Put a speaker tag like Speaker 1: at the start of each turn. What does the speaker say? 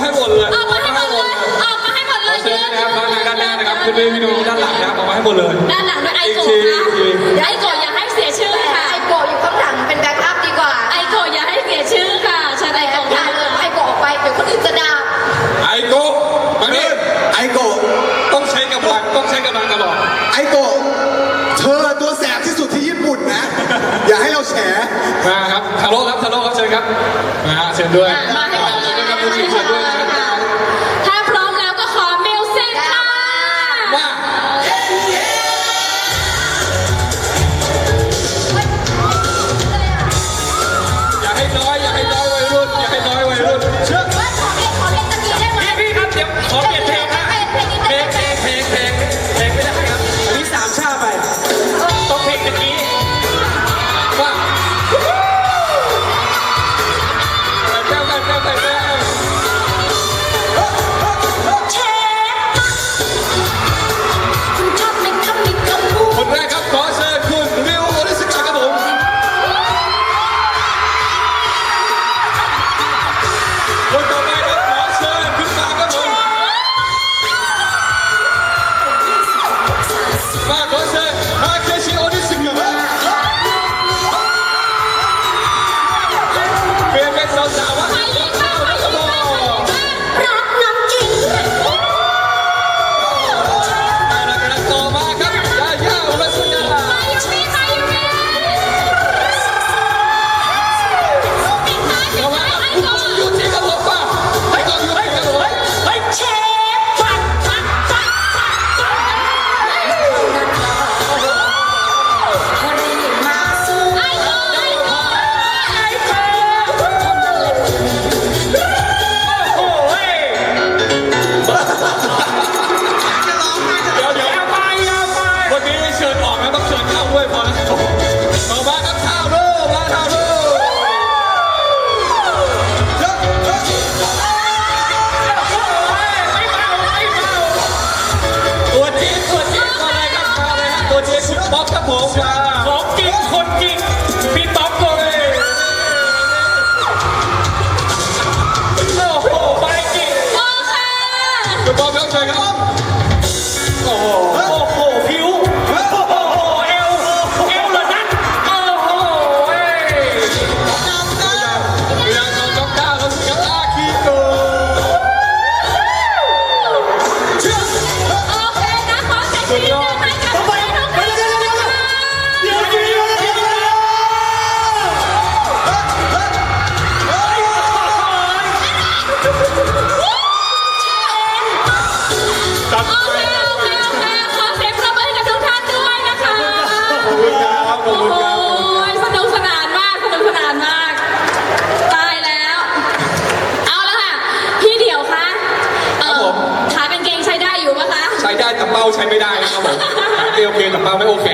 Speaker 1: ให้หมดเลย
Speaker 2: ออกมาให้หมดเลยออกมาให้หมดเล
Speaker 1: ยเชิญนะครับมาทาด้านหน้านะครับคุณพี่พี่ดูด้านหลังนะครับออกมาให้หมดเลย
Speaker 2: ด้านหลังด้วยไอโกะนะไอโกะอย่าให้เสียชื่อค่ะ
Speaker 3: ไอโกะอยู่ข้างหลังเป็นแบ็คอัพดีกว่า
Speaker 2: ไอโกะอย่าให้เสียชื่อค่ะชิญไอโกะ
Speaker 3: ค่ะเลยไอโกะออกไปเดี๋ยวคนอื่นจะด่า
Speaker 1: ไอโกะมาดิ
Speaker 4: ไอโกะ
Speaker 1: ต้องใช้กำลังต้องใช้กำลังตลอด
Speaker 4: ไอโกะเธอตัวแสบที่สุดที่ญี่ปุ่นนะ อย่าให้เราแฉ
Speaker 1: นะครับ
Speaker 2: ทา
Speaker 1: โร่ครับ
Speaker 2: ทาโร่
Speaker 1: ครับ
Speaker 2: เชิ
Speaker 1: ญครับมาเชิญ
Speaker 5: ด้วย
Speaker 2: bota a
Speaker 5: boca. ป้า
Speaker 2: ใช้ไม่
Speaker 1: ได้นะครับผมเอโอเคแต่เป้าไม่โอเค